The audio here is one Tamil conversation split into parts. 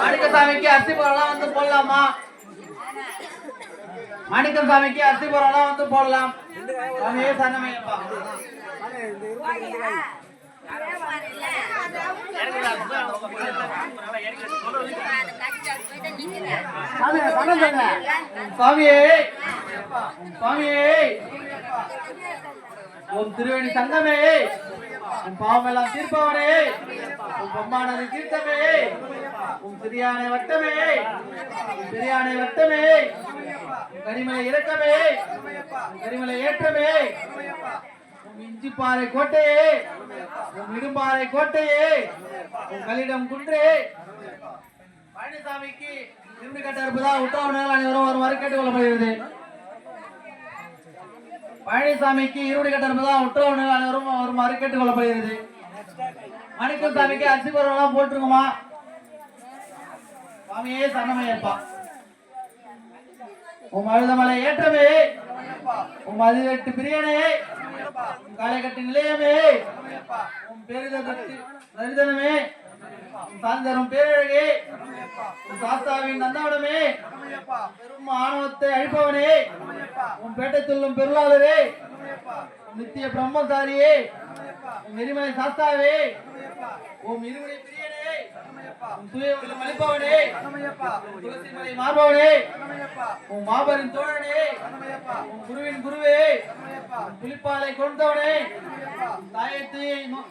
மாணிக்கசாமிக்கு அரிசி போடலாம் வந்து போடலாமா? மாணிக்கசாமிக்கு அரிசி போடலாம் வந்து போடலாம். சுவாமியே சுவாமியே உன் திருவேணி சங்கமே உன் பாவமெல்லாம் தீர்ப்பவனே. உன் பொம்மானது தீர்த்தமே. உன் சிறியானை வட்டமே. உன் பெரியானை வட்டமே. உன் கரிமலை இறக்கமே. உன் கரிமலை ஏற்றமே. உன் இஞ்சிப்பாறை கோட்டையே. உன் இடும்பாறை கோட்டையே. உன் கலிடம் குன்றே. பழனிசாமிக்கு இருந்து கட்ட இருப்பதா உத்தரவு அனைவரும் வருமாறு கேட்டுக் கொள்ளப்படுகிறது பழனிசாமிக்கு இருபடி கட்ட இருப்பதா உத்தரவுகள் அனைவரும் வருமாறு கேட்டுக்கொள்ளப்படுகிறது. கேட்டுக் சாமிக்கு அரிசி பருவம் போட்டுருக்குமா சுவாமியே சரணமையப்பா உம் அழுதமலை ஏற்றமே. உம் அதிரெட்டு பிரியனே. உம் காலைக்கட்டு நிலையமே. உம் பெரிதற்கு தரிதனமே. சாந்தரும் பேரழகே. உம் சாஸ்தாவின் நந்தவனமே பெரும் ஆணவத்தை அழிப்பவனே. உன் பேட்டை சொல்லும் பெருளாளரே. நித்திய பிரம்மசாரியே உன் நெறிமலை சாஸ்தாவே. உம் இருமுறை பிரியனே. தூய அளிப்பவனே. உம் துளசி மலை மார்பவனே. உன் மாபெரும் தோழனே. உன் குருவின் குருவே. புலிப்பாலை கொண்டவனே நோ-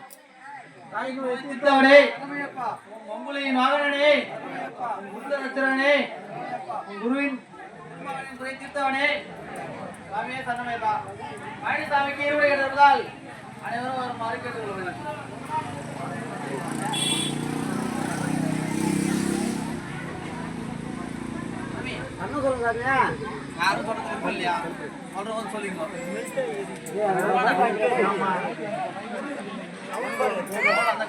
தாய்க்கு வைத்திருந்தவனே உன் மம்புலியின் வாகனனே உன் குருவின் குறை தீர்த்தவனே சாமியே சரணமைப்பா பழனிசாமிக்கு இருவரை அனைவரும் ஒரு மாறி கேட்டுக்கொள்வது அண்ணன் சொல்லுங்க யாரும் சொல்றதுக்கு சொல்லியா சொல்றவங்க சொல்லிங்க அந்த